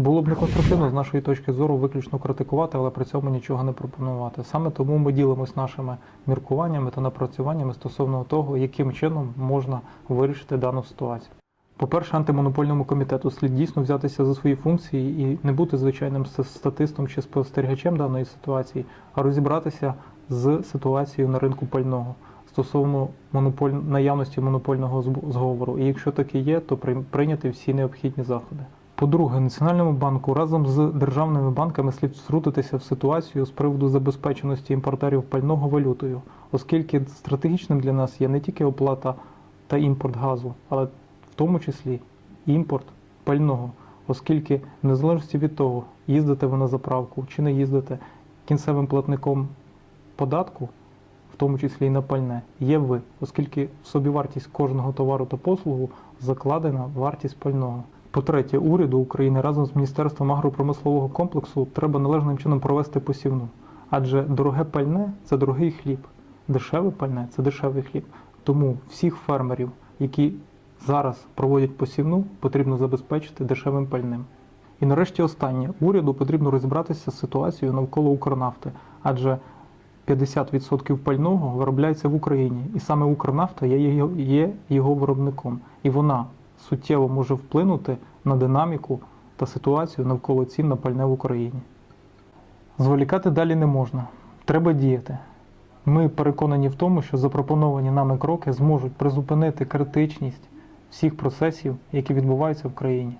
Було б неконструктивно з нашої точки зору виключно критикувати, але при цьому нічого не пропонувати. Саме тому ми ділимось нашими міркуваннями та напрацюваннями стосовно того, яким чином можна вирішити дану ситуацію. По-перше, антимонопольному комітету слід дійсно взятися за свої функції і не бути звичайним статистом чи спостерігачем даної ситуації, а розібратися з ситуацією на ринку пального стосовно монополь... наявності монопольного зговору. І якщо таке є, то прийняти всі необхідні заходи. По-друге, Національному банку разом з державними банками слід втрутитися в ситуацію з приводу забезпеченості імпортерів пального валютою, оскільки стратегічним для нас є не тільки оплата та імпорт газу, але в тому числі імпорт пального, оскільки в незалежності від того, їздите ви на заправку чи не їздите, кінцевим платником податку, в тому числі і на пальне, є ви, оскільки в собівартість кожного товару та послугу закладена вартість пального. По-третє, уряду України разом з Міністерством агропромислового комплексу треба належним чином провести посівну. Адже дороге пальне це дорогий хліб, дешеве пальне це дешевий хліб. Тому всіх фермерів, які зараз проводять посівну, потрібно забезпечити дешевим пальним. І нарешті останнє уряду потрібно розібратися з ситуацією навколо Укрнафти, адже 50% пального виробляється в Україні, і саме Укрнафта є його, є його виробником, і вона суттєво може вплинути на динаміку та ситуацію навколо цін на пальне в Україні. Зволікати далі не можна. Треба діяти. Ми переконані в тому, що запропоновані нами кроки зможуть призупинити критичність всіх процесів, які відбуваються в країні.